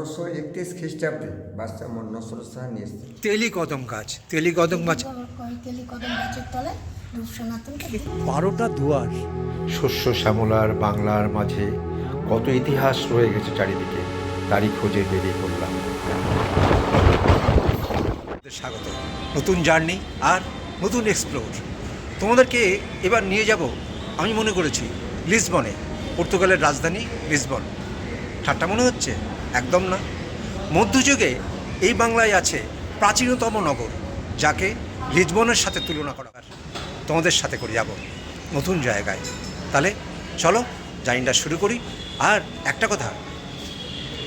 পনেরোশো একত্রিশ খ্রিস্টাব্দে বাদশাহ নসরুল শাহ নিয়ে এসেছে। তেলি কদম গাছ। তেলি কদম গাছ তেলি কদম গাছের তলায় বারোটা দুয়ার শস্য শ্যামলার বাংলার মাঝে কত ইতিহাস রয়ে গেছে চারিদিকে তারই খোঁজে বেরিয়ে পড়লাম। স্বাগত। নতুন জার্নি আর নতুন এক্সপ্লোর তোমাদেরকে এবার নিয়ে যাব আমি মনে করেছি লিসবনে পর্তুগালের রাজধানী লিসবন। ঠাট্টা মনে হচ্ছে? একদম না। মধ্যযুগে এই বাংলায় আছে প্রাচীনতম নগর, যাকে লিসবনের সাথে তুলনা করা। তোমাদের সাথে করে যাব, নতুন জায়গায়। তাহলে চলো, জার্নিটা শুরু করি। আর একটা কথা,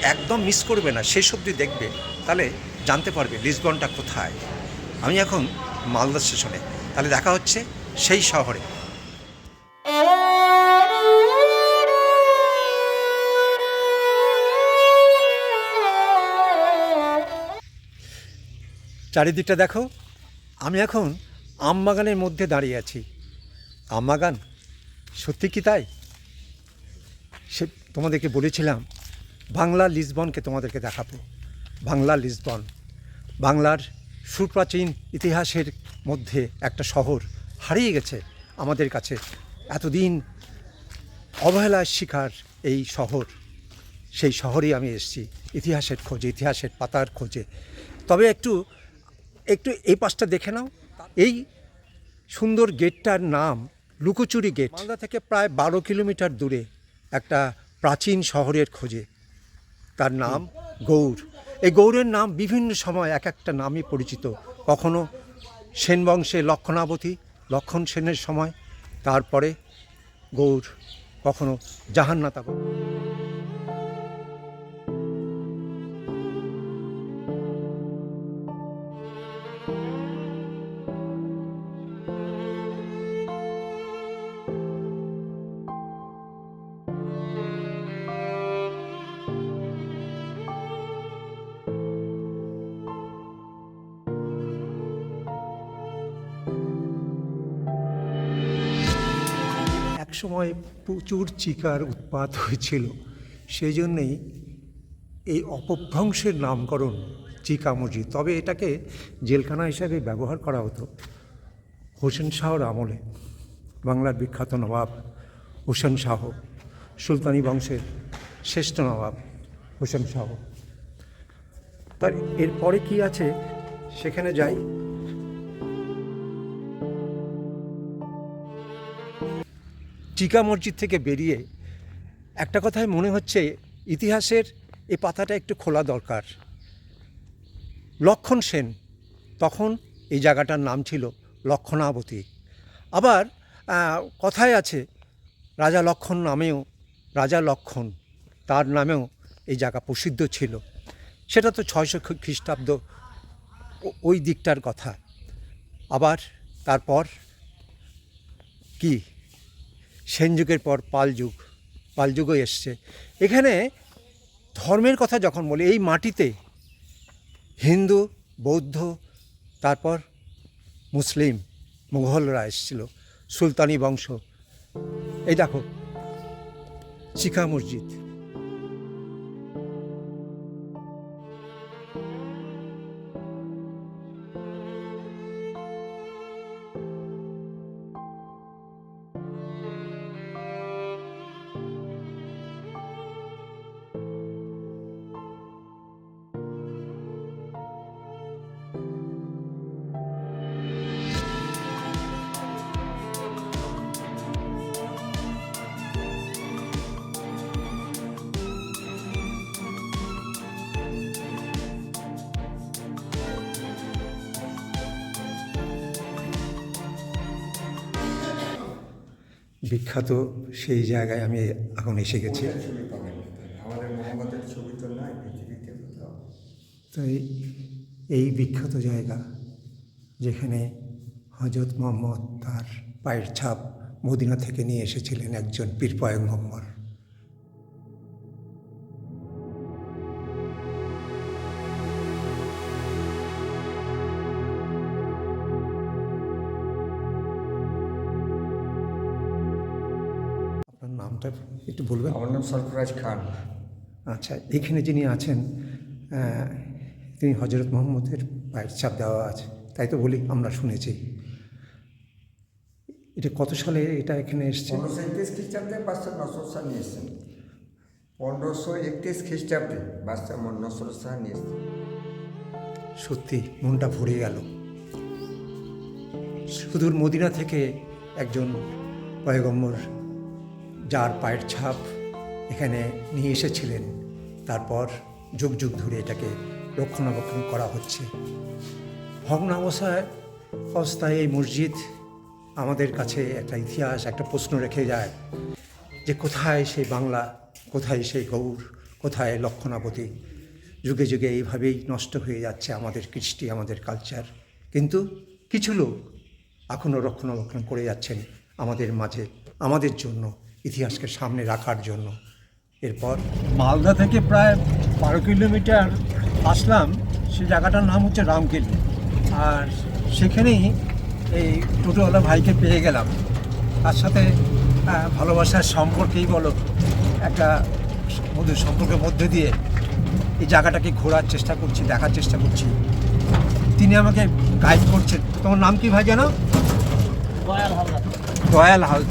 একদম মিস করবে না, শেষ অবধি দেখবে। তাহলে জানতে পারবে লিসবনটা কোথায়। আমি এখন মালদা স্টেশনে, তাহলে দেখা হচ্ছে সেই শহরে। চারিদিকটা দেখো। আমি এখন আম বাগানের মধ্যে দাঁড়িয়ে আছি। আম বাগান? সত্যি কি তাই? সে তোমাদেরকে বলেছিলাম, বাংলা লিসবনকে তোমাদেরকে দেখাবো। বাংলা লিসবন। বাংলার সুপ্রাচীন ইতিহাসের মধ্যে একটা শহর হারিয়ে গেছে আমাদের কাছে। এতদিন অবহেলার শিকার এই শহর। সেই শহরেই আমি এসেছি, ইতিহাসের খোঁজে, ইতিহাসের পাতার খোঁজে। তবে একটু একটু এই পাশটা দেখে নাও। এই সুন্দর গেটটার নাম লুকোচুরি গেট। মালদা থেকে প্রায় বারো কিলোমিটার দূরে একটা প্রাচীন শহরের খোঁজে। তার নাম গৌড় এই গৌড়ের নাম বিভিন্ন সময় এক একটা নামই পরিচিত। কখনো সেন বংশে লক্ষণাবতী, লক্ষণ সেনের সময়। তারপরে গৌড় কখনো জাহান্নাতা একসময় প্রচুর চিকার উৎপাত হয়েছিল। সেই জন্যেই এই অপভ্রংশের নামকরণ চিকা মসজিদ। তবে এটাকে জেলখানা হিসাবে ব্যবহার করা হতো হোসেন শাহর আমলে। বাংলার বিখ্যাত নবাব হোসেন শাহ, সুলতানি বংশের শ্রেষ্ঠ নবাব হোসেন শাহ। তার এরপরে কি আছে? সেখানে যাই। চিকা মসজিদ থেকে বেরিয়ে একটা কথাই মনে হচ্ছে ইতিহাসের এই পাতাটা একটু খোলা দরকার। লক্ষণ সেন, তখন এই জায়গাটার নাম ছিল লক্ষণাবতী। আবার কথায় আছে, রাজা লক্ষণ নামেও, রাজা লক্ষণ, তার নামেও এই জায়গা প্রসিদ্ধ ছিল। সেটা তো ছয়শো খ্রিস্টাব্দ ওই দিকটার কথা। আবার, তারপর, কি? সেন যুগের পর পাল যুগ, পাল এসছে। এখানে ধর্মের কথা যখন বলি, এই মাটিতে হিন্দু, বৌদ্ধ, তারপর মুসলিম, মুঘলরা এসেছিল, সুলতানি বংশ। এই দেখো, শিখা মসজিদ। বিখ্যাত সেই জায়গায় আমি এখন এসে গেছি। তাই এই বিখ্যাত জায়গা যেখানে হজরত মোহাম্মদ তার পায়ের ছাপ মদিনা থেকে নিয়ে এসেছিলেন একজন পীর পয়গম্বর সরফরাজ খান। আচ্ছা এখানে যিনি আছেন তিনি হজরত মোহাম্মদের পায়ের ছাপ দেওয়া আছে। তাই তো বলি আমরা শুনেছি। এটা কত সালে এটা এখানে এসছে? পনেরোশো একত্রিশ খ্রিস্টাব্দে বাচ্চা নসর শাহ নিয়ে এসছেন। পনেরোশো একত্রিশ খ্রিস্টাব্দে বাচ্চা নসর শাহ নিয়ে এসছেন। সত্যি মনটা ভরে গেল। সুদূর মদিনা থেকে একজন পয়গম্বর যার পায়ের ছাপ এখানে নিয়ে এসেছিলেন। তারপর যুগ যুগ ধরে এটাকে রক্ষণাবেক্ষণ করা হচ্ছে। ভগ্নাবস্থায় অবস্থায় এই মসজিদ আমাদের কাছে একটা ইতিহাস, একটা প্রশ্ন রেখে যায় যে কোথায় সেই বাংলা, কোথায় সেই গৌর, কোথায় লক্ষণাবতী? যুগে যুগে এইভাবেই নষ্ট হয়ে যাচ্ছে আমাদের কৃষ্টি, আমাদের কালচার। কিন্তু কিছু লোক এখনও রক্ষণাবেক্ষণ করে যাচ্ছেন আমাদের মাঝে, আমাদের জন্য, ইতিহাসকে সামনে রাখার জন্য। এরপর মালদা থেকে প্রায় বারো কিলোমিটার আসলাম। সে জায়গাটার নাম হচ্ছে রামকেলি আর সেখানেই এই টোটোওয়ালা ভাইকে পেয়ে গেলাম। তার সাথে ভালোবাসার সম্পর্কেই বলো একটা মধুর সম্পর্কের মধ্যে দিয়ে এই জায়গাটাকে ঘোরার চেষ্টা করছি দেখার চেষ্টা করছি। তিনি আমাকে গাইড করছেন। তোমার নাম কি ভাই জানো? দয়াল হাল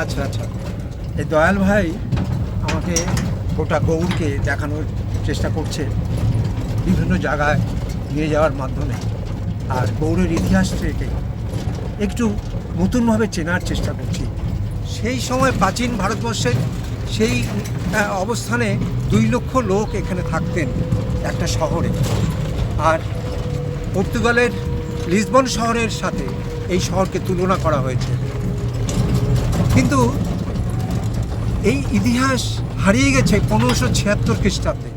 আচ্ছা আচ্ছা। এই দয়াল ভাই আমাকে গোটা গৌরকে দেখানোর চেষ্টা করছে বিভিন্ন জায়গায় নিয়ে যাওয়ার মাধ্যমে। আর গৌড়ের ইতিহাসটাকে একটু নতুনভাবে চেনার চেষ্টা করছি। সেই সময় প্রাচীন ভারতবর্ষের সেই অবস্থানে দুই লক্ষ লোক এখানে থাকতেন একটা শহরে। আর পর্তুগালের লিসবন শহরের সাথে এই শহরকে তুলনা করা হয়েছে। কিন্তু এই ইতিহাস হারিয়ে গেছে পনেরোশো ছিয়াত্তর খ্রিস্টাব্দে।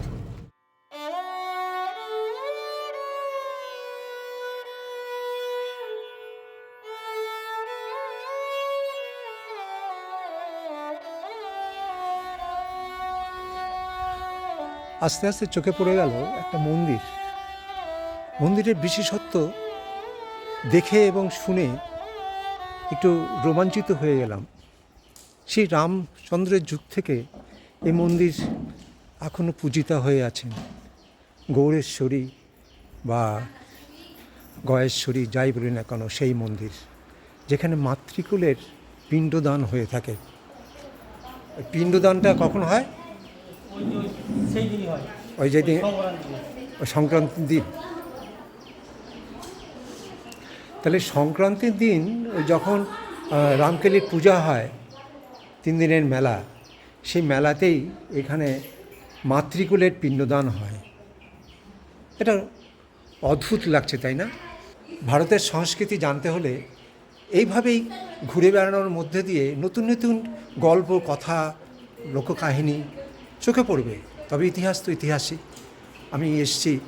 আস্তে আস্তে চোখে পড়ে গেল একটা মন্দির। মন্দিরের বিশেষত্ব দেখে এবং শুনে একটু রোমাঞ্চিত হয়ে গেলাম। সেই রামচন্দ্রের যুগ থেকে এই মন্দির এখনও পূজিতা হয়ে আছেন। গৌরেশ্বরী বা গয়েশ্বরী, যাই বলি না কেন, সেই মন্দির, যেখানে মাতৃকুলের পিণ্ডদান হয়ে থাকে। পিণ্ডদানটা কখন হয়? ওই যেদিন সংক্রান্তির দিন। তাহলে সংক্রান্তির দিন যখন রামকেলির পূজা হয়, তিন দিনের মেলা সেই মেলাতেই এখানে মাতৃকুলের পিণ্ডদান হয়। এটা অদ্ভুত লাগছে, তাই না? ভারতের সংস্কৃতি জানতে হলে এইভাবেই ঘুরে বেড়ানোর মধ্যে দিয়ে নতুন নতুন গল্প, কথা, লোককাহিনী চোখে পড়বে। তবে ইতিহাস তো ইতিহাসই। আমি এসছি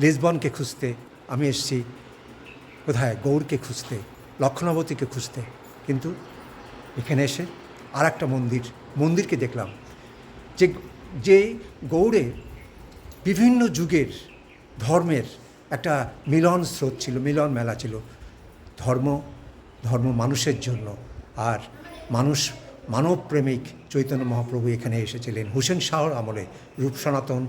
লিসবনকে খুঁজতে। আমি এসছি কোথায়? গৌরকে খুঁজতে লক্ষণাবতীকে খুঁজতে। কিন্তু এখানে এসে আর একটা মন্দির, মন্দিরকে দেখলাম। যে যে গৌড়ে বিভিন্ন যুগের ধর্মের একটা মিলন স্রোত ছিল, মিলন মেলা ছিল। ধর্ম ধর্ম মানুষের জন্য। আর মানুষ, মানবপ্রেমিক চৈতন্য মহাপ্রভু এখানে এসেছিলেন। হুসেন শাহর আমলে রূপ সনাতন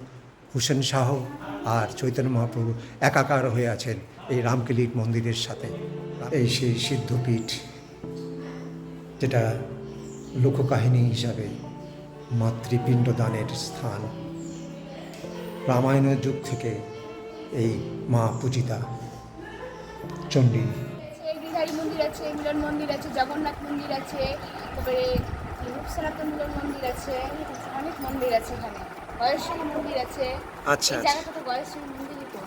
হুসেন শাহ আর চৈতন্য মহাপ্রভু একাকার হয়ে আছেন এই রামকেলির মন্দিরের সাথে। এই সেই সিদ্ধপীঠ যেটা লোককাহিনী হিসাবে মাতৃপিণ্ড দানের স্থান। রামায়ণের যুগ থেকে এই মা পূজিতা চণ্ডী এই বিহারী মন্দির আছে মিলন মন্দির আছে জগন্নাথ মন্দির আছে তারপরে রূপসনাতন মিলন মন্দির আছে অনেক মন্দির আছে এখানে। গয়েশ্বরী মন্দির আছে। আচ্ছা, এই আচ্ছা। জায়গাটা তো গয়েশ্বরী মন্দিরই তো।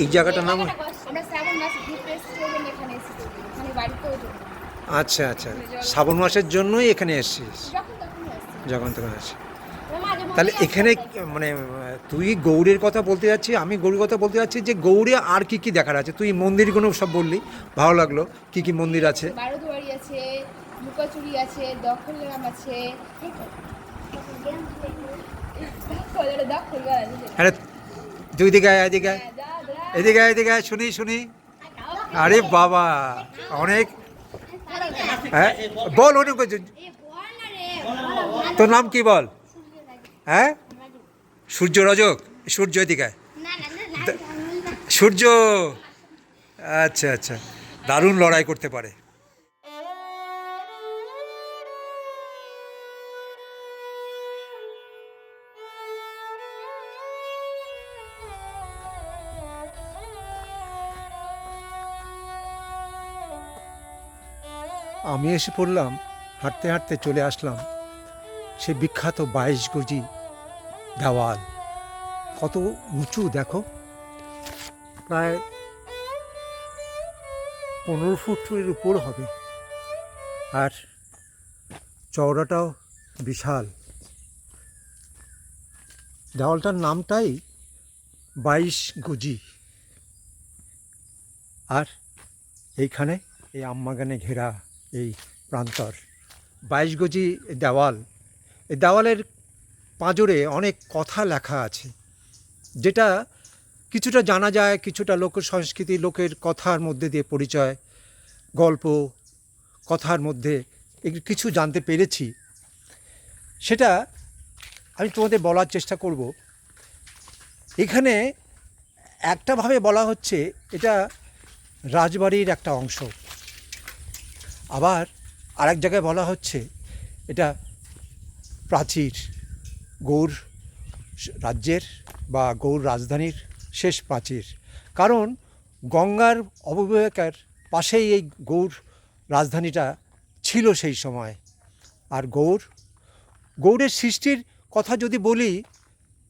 এই জায়গাটার নাম আমরা শ্রাবণ মাসে ঘুরতে এসেছি এখানে এসেছি। মানে বাড়িতেও জন্য আচ্ছা আচ্ছা। শ্রাবণ মাসের জন্যই এখানে এসেছিস? যখন তখন আসি তাহলে এখানে মানে তুই গৌড়ের কথা বলতে যাচ্ছি আমি গৌড়ের কথা বলতে যাচ্ছি যে গৌড়ে আর কি কি দেখার আছে? তুই মন্দিরগুলো সব বললি? ভালো লাগল। কি কি মন্দির আছে? বারোদুয়ারি আছে। আরে তুই দিকে এদিকে আয়। হ্যাঁ। এদিকে এদিকে শুনি শুনি। আরে বাবা অনেক হ্যাঁ? বল অনেক কিছু। তোর নাম কি বল? হ্যাঁ? সূর্য রজক সূর্য এদিকে সূর্য আচ্ছা আচ্ছা। দারুণ লড়াই করতে পারে। আমি এসে পড়লাম, হাঁটতে হাঁটতে চলে আসলাম। সে বিখ্যাত বাইশ গজি দেওয়াল। কত উঁচু দেখো। প্রায় পনেরো ফুটের উপর হবে। আর চওড়াটাও বিশাল। দেওয়ালটার নামটাই বাইশ গজি। আর এইখানে এই আমবাগানে ঘেরা এই প্রান্তর। বাইশ গজি দেওয়াল। এই দেওয়ালের পাঁজরে অনেক কথা লেখা আছে, যেটা কিছুটা জানা যায়, কিছুটা লোক সংস্কৃতি, লোকের কথার মধ্যে দিয়ে পরিচয়, গল্প, কথার মধ্যে কিছু জানতে পেরেছি। সেটা আমি তোমাদের বলার চেষ্টা করব। এখানে একটাভাবে বলা হচ্ছে, এটা রাজবাড়ির একটা অংশ। আবার আরেক জায়গায় বলা হচ্ছে, এটা প্রাচীর গৌর রাজ্যের বা গৌর রাজধানীর শেষ প্রাচীর। কারণ গঙ্গার অববাহিকার পাশেই এই গৌর রাজধানীটা ছিল সেই সময়। আর গৌর গৌড়ের সৃষ্টির কথা যদি বলি,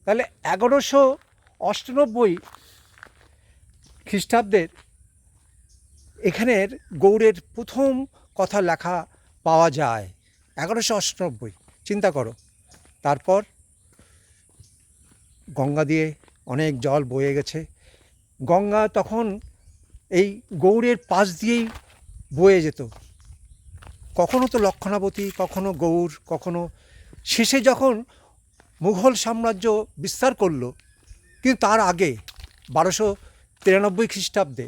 তাহলে এগারোশো অষ্টানব্বই খ্রিস্টাব্দের এখানের গৌড়ের প্রথম কথা লেখা পাওয়া যায়। এগারোশো অষ্টানব্বই চিন্তা করো। তারপর গঙ্গা দিয়ে অনেক জল বয়ে গেছে। গঙ্গা তখন এই গৌড়ের পাশ দিয়েই বয়ে যেত। কখনো তো লক্ষণাবতী, কখনো গৌড়, কখনো শেষে যখন মুঘল সাম্রাজ্য বিস্তার করল, কিন্তু তার আগে বারোশো তিরানব্বই খ্রিস্টাব্দে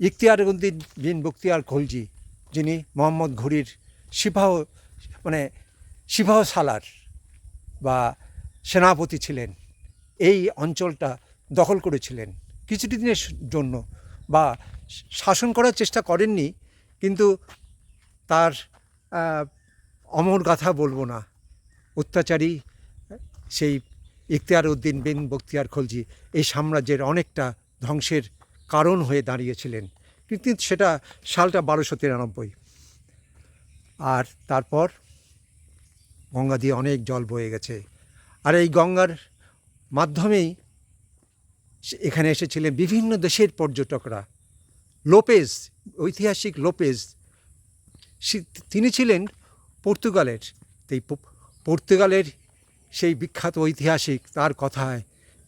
ইখতিয়ার উদ্দিন বিন বখতিয়ার খলজি যিনি মোহাম্মদ ঘুরির সিপাহ মানে সিপাহ সালার বা সেনাপতি ছিলেন, এই অঞ্চলটা দখল করেছিলেন কিছুটি দিনের জন্য বা শাসন করার চেষ্টা করেননি, কিন্তু তার অমর গাথা বলব না। অত্যাচারী, সেই ইখতিয়ার উদ্দিন বিন বক্তিয়ার খলজি এই সাম্রাজ্যের অনেকটা ধ্বংসের কারণ হয়ে দাঁড়িয়েছিলেন। কিন্তু সেটা সালটা বারোশো তিরানব্বই। আর তারপর গঙ্গা দিয়ে অনেক জল বয়ে গেছে। আর এই গঙ্গার মাধ্যমেই এখানে এসেছিলেন বিভিন্ন দেশের পর্যটকরা। লোপেজ, ঐতিহাসিক লোপেজ। তিনি ছিলেন পর্তুগালের। এই পর্তুগালের সেই বিখ্যাত ঐতিহাসিক তার কথায়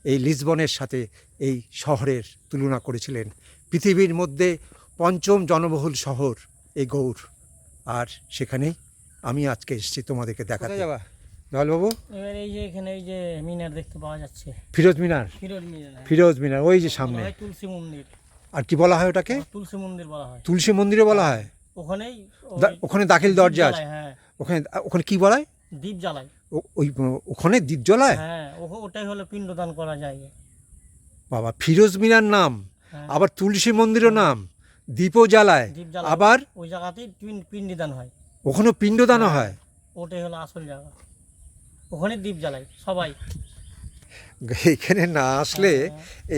এই লিসবনের সাথে এই শহরের তুলনা করেছিলেন। পৃথিবীর মধ্যে পঞ্চম জনবহুল শহর এই গৌড় আর সেখানেই আমি আজকে এসেছি তোমাদেরকে দেখাতে। যাবা? দয়ালবাবু এবার এই যে এখানে এই যে মিনার দেখতে পাওয়া যাচ্ছে। ফিরোজ মিনার? ফিরোজ মিনার হ্যাঁ। ফিরোজ মিনার ওই যে সামনে। তুলসী মন্দির। আর কি বলা হয় ওটাকে? তুলসী মন্দির বলা হয়। তুলসী মন্দিরে বলা হয়? ওখানেই দা- ওখানে দাখিল দরজা আছে। হ্যাঁ। ওখানে ওখানে কি বলায়? দ্বীপ জ্বালায়। ও- ওই ওখানে দ্বীপ জ্বলায়? হ্যাঁ ও- ওটাই হলো পিণ্ডদান করা যায় বাবা ফিরোজ মিনার নাম। হ্যাঁ। আবার তুলসী মন্দিরও নাম দ্বীপও জ্বালায়। আবার? ওই জায়গাতেই পিণ্ডদান হয়। ওখানেও পিণ্ডদানও হয় ওটাই হলো আসল জায়গা। ওখানে দ্বীপ জ্বালায় সবাই। এখানে না আসলে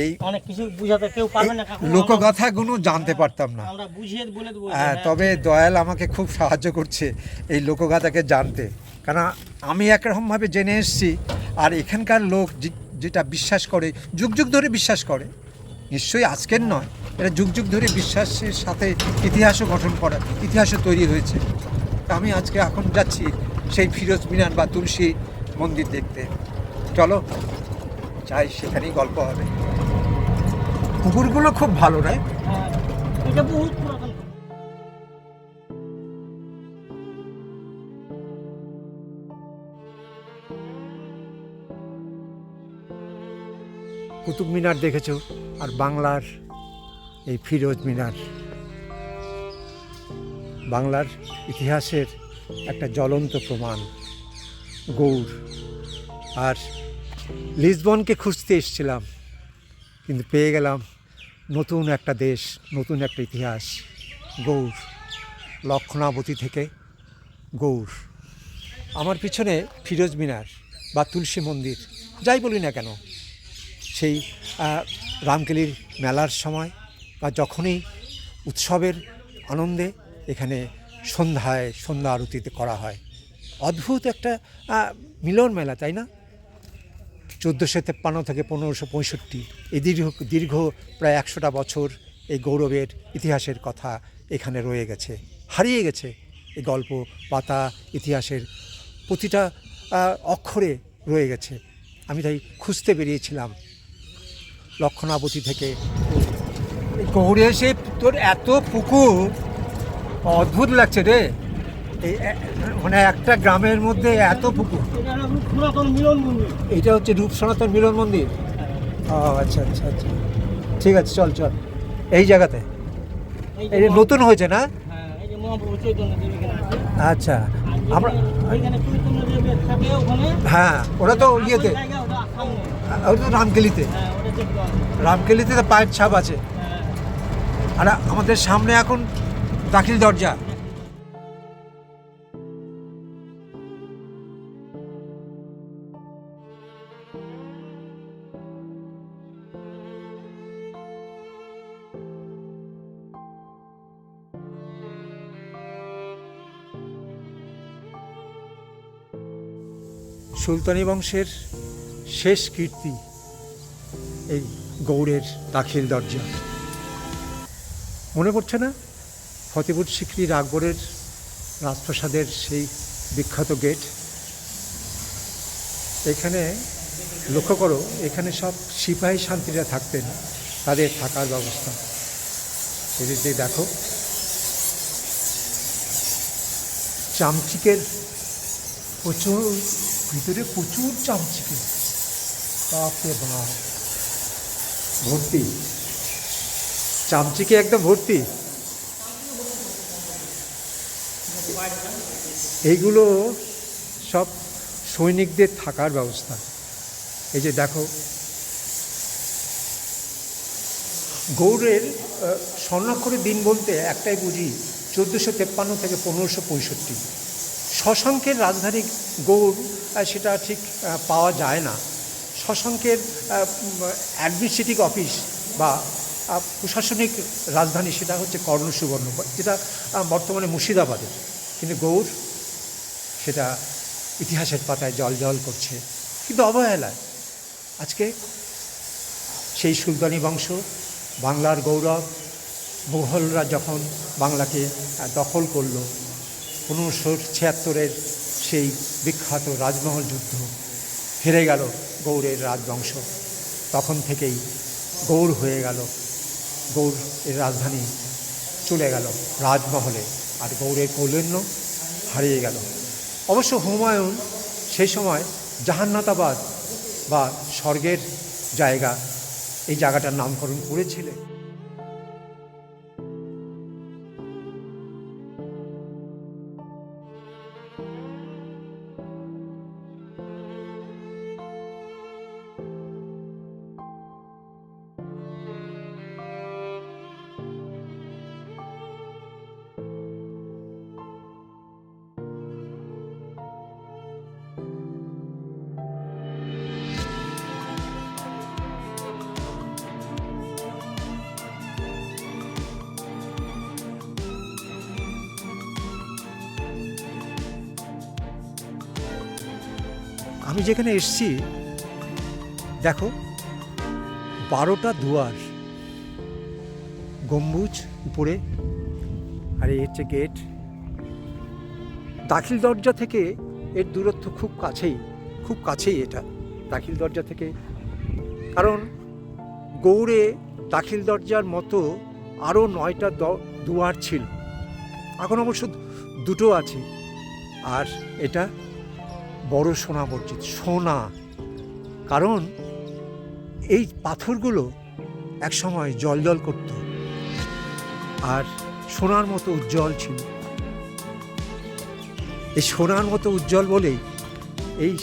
এই অনেক কিছু বুঝাতে কেউ পারবে না। লোকগাথাগুলো জানতে পারতাম না। আমরা বুঝিয়ে বলে দেবো হ্যাঁ হ্যাঁ, তবে দয়াল আমাকে খুব সাহায্য করছে এই লোকগাথাকে জানতে। কারণ আমি একরকমভাবে জেনে এসেছি আর এখানকার লোক যেটা বিশ্বাস করে যুগ যুগ ধরে বিশ্বাস করে নিশ্চয়ই আজকের নয়। এটা যুগ যুগ ধরে বিশ্বাসের সাথে ইতিহাসও গঠন করা ইতিহাসও তৈরি হয়েছে। তা আমি আজকে এখন যাচ্ছি সেই ফিরোজ মিনার বা তুলসী মন্দির দেখতে। চলো চাই সেখানেই গল্প হবে। পুকুরগুলো খুব ভালো নয় এটা বহুত কুতুব মিনার দেখেছ? আর বাংলার এই ফিরোজ মিনার। বাংলার ইতিহাসের একটা জ্বলন্ত প্রমাণ, গৌড়। আর লিসবনকে খুঁজতে এসেছিলাম, কিন্তু পেয়ে গেলাম নতুন একটা দেশ, নতুন একটা ইতিহাস গৌর লক্ষণাবতী থেকে গৌর আমার পিছনে ফিরোজ মিনার বা তুলসী মন্দির, যাই বলি না কেন, সেই রামকেলির মেলার সময় বা যখনই উৎসবের আনন্দে এখানে সন্ধ্যায় সন্ধ্যা আরতিতে করা হয়। অদ্ভুত একটা মিলন মেলা, তাই না? চোদ্দোশো তেপ্পান্ন থেকে পনেরোশো পঁয়ষট্টি, এই দীর্ঘ দীর্ঘ প্রায় একশোটা বছর এই গৌরবের ইতিহাসের কথা এখানে রয়ে গেছে। হারিয়ে গেছে এই গল্প, পাতা, ইতিহাসের প্রতিটা অক্ষরে রয়ে গেছে। আমি তাই খুঁজতে বেরিয়েছিলাম লক্ষণাবতী থেকে। গৌড়ে এসে তোর এত পুকুর অদ্ভুত লাগছে রে। এই মানে একটা গ্রামের মধ্যে এত পুকুর। এটা হচ্ছে রূপ সনাতন মিলন মন্দির। ও আচ্ছা আচ্ছা আচ্ছা। ঠিক আছে চল চল। এই জায়গাতে। এই এই যে নতুন হয়েছে না? হ্যাঁ আচ্ছা। আমরা হ্যাঁ ওরা তো ইয়েতে। ওটা তো রামকেলিতে। রামকেলিতে তো পায়ের ছাপ আছে। আর, আমাদের সামনে এখন দাখিল দরজা। সুলতানি বংশের শেষ কীর্তি। এই গৌড়ের দাখিল দরজা। মনে পড়ছে না? ফতেপুর সিক্রির আকবরের রাজপ্রাসাদের সেই বিখ্যাত গেট? এখানে, লক্ষ্য করো, এখানে সব সিপাহী শান্তিরা থাকতেন, তাদের থাকার ব্যবস্থা। এদিকে দেখো। চামচিকের প্রচুর, ভিতরে প্রচুর চামচিকে। বাপরে বাপ। ভর্তি? চামচিকে একদম ভর্তি? এইগুলো সব সৈনিকদের থাকার ব্যবস্থা। এই যে দেখো, গৌড়ের স্বর্ণাক্ষরের দিন বলতে একটাই বুঝি, চোদ্দোশো তেপ্পান্ন থেকে পনেরোশো পঁয়ষট্টি। শশাঙ্কের রাজধানী গৌড় সেটা ঠিক পাওয়া যায় না। শশাঙ্কের অ্যাডমিনিস্ট্রেটিভ অফিস বা প্রশাসনিক রাজধানী সেটা হচ্ছে কর্ণ সুবর্ণ যেটা বর্তমানে মুর্শিদাবাদের। কিন্তু গৌড় সেটা ইতিহাসের পাতায় জল জল করছে। কিন্তু অবহেলায় আজকে সেই সুলতানি বংশ, বাংলার গৌরব, মুঘলরা যখন বাংলাকে দখল করল পনেরোশো ছিয়াত্তরের সেই বিখ্যাত রাজমহল যুদ্ধ হেরে গেল। গৌড়ের রাজবংশ। তখন থেকেই গৌড় হয়ে গেল। গৌড় এর রাজধানী চলে গেল রাজমহলে আর গৌড়ের কৌলন্য হারিয়ে গেল। অবশ্য হুমায়ুন সেই সময় জাহান্নাতাবাদ বা স্বর্গের জায়গা, এই জায়গাটার নামকরণ করেছিলেন। আমি যেখানে এসছি, দেখো, বারোটা দুয়ার। গম্বুজ উপরে, আর এই হচ্ছে গেট। দাখিল দরজা থেকে এর দূরত্ব খুব কাছেই খুব কাছেই এটা, দাখিল দরজা থেকে। কারণ গৌড়ে দাখিল দরজার মতো আরও নয়টা দুয়ার ছিল। এখন অবশ্য দুটো আছে, আর এটা বড় সোনা বর্জিত, সোনা। কারণ এই পাথরগুলো একসময় জল জল করত আর সোনার মতো উজ্জ্বল ছিল। এই সোনার মতো উজ্জ্বল বলেই এই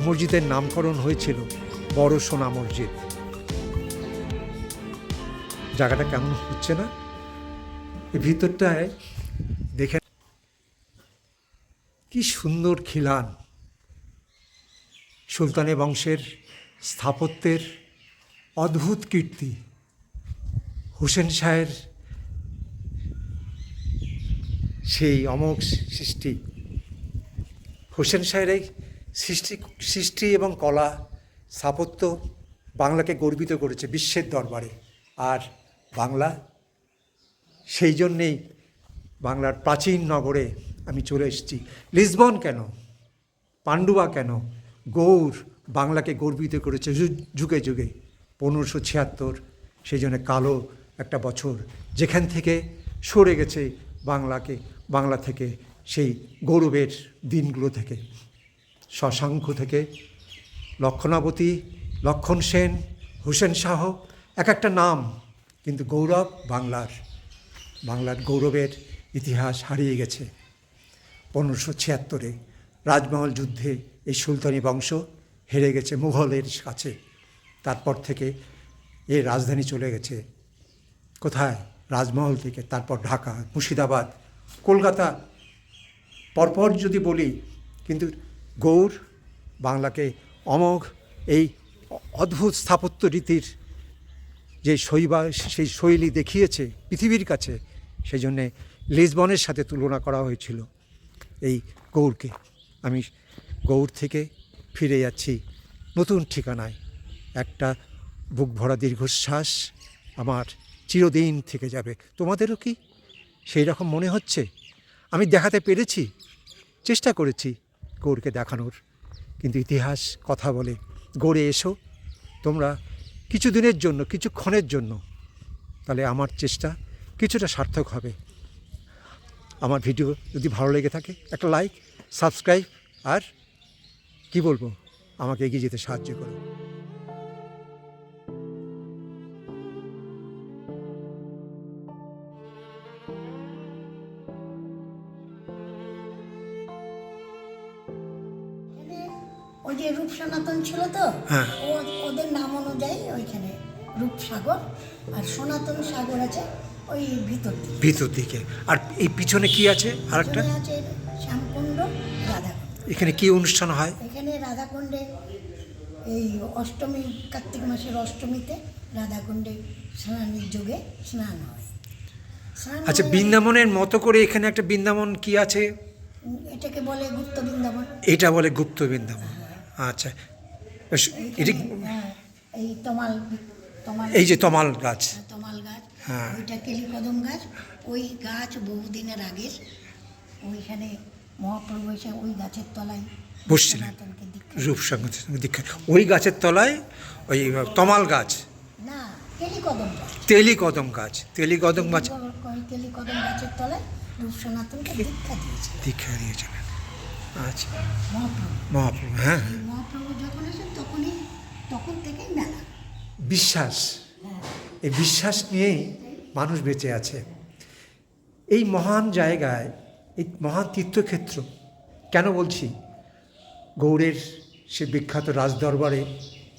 মসজিদের নামকরণ হয়েছিল বড় সোনা মসজিদ। জায়গাটা কেমন হচ্ছে না? এই ভিতরটায় দেখে কি সুন্দর খিলান। সুলতানি বংশের স্থাপত্যের অদ্ভুত কীর্তি। হুসেন শাহের সেই অমোঘ সৃষ্টি। হোসেন শাহের এই সৃষ্টি সৃষ্টি এবং কলা স্থাপত্য বাংলাকে গর্বিত করেছে বিশ্বের দরবারে। আর বাংলা সেই জন্যেই বাংলার প্রাচীন নগরে আমি চলে এসেছি। লিসবন কেন? পাণ্ডুয়া কেন? গৌর বাংলাকে গর্বিত করেছে। যুগে যুগে পনেরোশো ছিয়াত্তর, সেই জন্য কালো একটা বছর। যেখান থেকে সরে গেছে বাংলাকে, বাংলা থেকে সেই গৌরবের দিনগুলো থেকে। শশাঙ্ক থেকে লক্ষণাবতী, লক্ষণ সেন, হোসেন শাহ, এক একটা নাম। কিন্তু গৌরব বাংলার বাংলার গৌরবের ইতিহাস হারিয়ে গেছে। পনেরোশো ছিয়াত্তরে রাজমহল যুদ্ধে এই সুলতানি বংশ হেরে গেছে মুঘলের কাছে। তারপর থেকে এর রাজধানী চলে গেছে। কোথায়? রাজমহল থেকে, তারপর ঢাকা, মুর্শিদাবাদ, কলকাতা। পরপর যদি বলি, কিন্তু গৌর, বাংলাকে অমোঘ, এই অদ্ভুত স্থাপত্য রীতির যে শৈবা, সেই শৈলী দেখিয়েছে পৃথিবীর কাছে সেই জন্যে লিসবনের সাথে তুলনা করা হয়েছিল এই গৌরকে। আমি গৌর থেকে ফিরে যাচ্ছি নতুন ঠিকানায়। একটা বুক ভরা দীর্ঘশ্বাস আমার চিরদিন থেকে যাবে। তোমাদেরও কি সেই রকম মনে হচ্ছে? আমি দেখাতে পেরেছি, চেষ্টা করেছি গৌরকে দেখানোর। কিন্তু ইতিহাস কথা বলে, গড়ে এসো, তোমরা কিছু দিনের জন্য, কিছুক্ষণের জন্য, তাহলে আমার চেষ্টা কিছুটা সার্থক হবে। আমার ভিডিও যদি ভালো লেগে থাকে, একটা লাইক, সাবস্ক্রাইব আর কি বলব? আমাকে এগিয়ে যেতে সাহায্য করো। ওই যে রূপ সনাতন ছিল তো হ্যাঁ। ওদের নাম অনুযায়ী ওইখানে রূপসাগর আর সনাতন সাগর আছে ওই ভিতর ভিতর দিকে। আর এই পিছনে কি আছে আর একটা আছে শ্যামকুণ্ড। এখানে কি অনুষ্ঠান হয়? এখানে রাধাকুণ্ডে এই অষ্টমী কার্তিক মাসের অষ্টমীতে রাধাকুণ্ডে স্নানের যোগে স্নান হয়। আচ্ছা বৃন্দাবনের মতো করে এখানে একটা বৃন্দাবন কি আছে? এটাকে বলে গুপ্ত বৃন্দাবন। এটা বলে গুপ্ত বৃন্দাবন। আচ্ছা এটি হ্যাঁ, এই তমাল তমাল এই যে তমাল গাছ। তমাল গাছ। হ্যাঁ। ওইটা কেলিকদম গাছ। ওই গাছ বহুদিনের আগের। ওইখানে মহাপ্রভু এসে ওই গাছের তলায় বসছিলেন। রূপসঙ্গ দীক্ষা ওই গাছের তলায় ওই তমাল গাছ। না কেলিকদম গাছ। তেলি কদম গাছ। গাছের তলায় রূপ সনাতনকে দীক্ষা দিয়েছিল দীক্ষা দিয়েছিলেন। আচ্ছা। মহাপ্রভু। মহাপ্রভু হ্যাঁ মহাপ্রভু যখন আসেন তখনই তখন থেকেই মেলা। বিশ্বাস। এই বিশ্বাস নিয়েই মানুষ বেঁচে আছে। এই মহান জায়গায় এই মহান তীর্থক্ষেত্র। কেন বলছি? গৌড়ের সে বিখ্যাত রাজদরবারে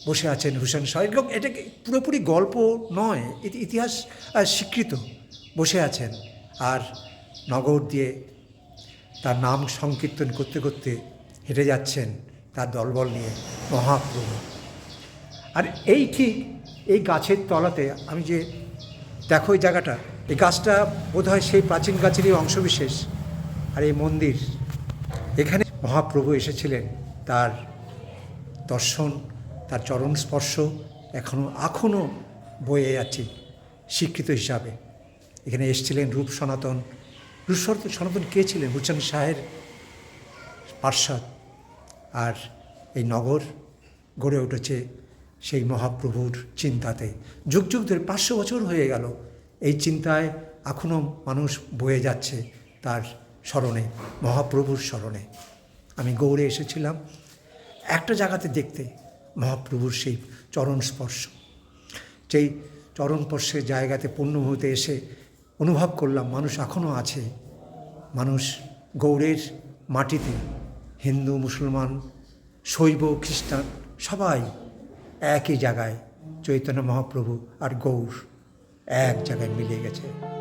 বসে আছেন হুসেন শাহ। এরকম এটাকে পুরোপুরি গল্প নয় এটি ইতিহাস স্বীকৃত। বসে আছেন। আর নগর দিয়ে তার নাম সংকীর্তন করতে করতে হেঁটে যাচ্ছেন তার দলবল নিয়ে মহাপ্রভু। আর এই ঠিক এই গাছের তলাতে আমি যে দেখো এই জায়গাটা, এই গাছটা বোধহয় সেই প্রাচীন গাছেরই অংশবিশেষ। আর এই মন্দির, এখানে মহাপ্রভু এসেছিলেন, তার দর্শন, তার চরণ স্পর্শ এখনও এখনও বয়ে যাচ্ছে স্বীকৃত হিসাবে। এখানে এসেছিলেন রূপ সনাতন। রূপ সনাতন- কে ছিলেন? হুসেন শাহের পার্শ্বদ। আর এই নগর গড়ে উঠেছে সেই মহাপ্রভুর চিন্তাতে। যুগ যুগ ধরে পাঁচশো বছর হয়ে গেল, এই চিন্তায় এখনও মানুষ বয়ে যাচ্ছে তার স্মরণে, মহাপ্রভুর স্মরণে। আমি গৌড়ে এসেছিলাম। একটা জায়গাতে দেখতে মহাপ্রভুর সেই চরণ স্পর্শ। সেই চরণ স্পর্শের জায়গাতে হতে এসে অনুভব করলাম, মানুষ এখনও আছে। মানুষ গৌড়ের মাটিতে, হিন্দু, মুসলমান, শৈব, খ্রিস্টান, সবাই একই জায়গায়, চৈতন্য, মহাপ্রভু আর গৌর এক জায়গায় মিলে গেছে।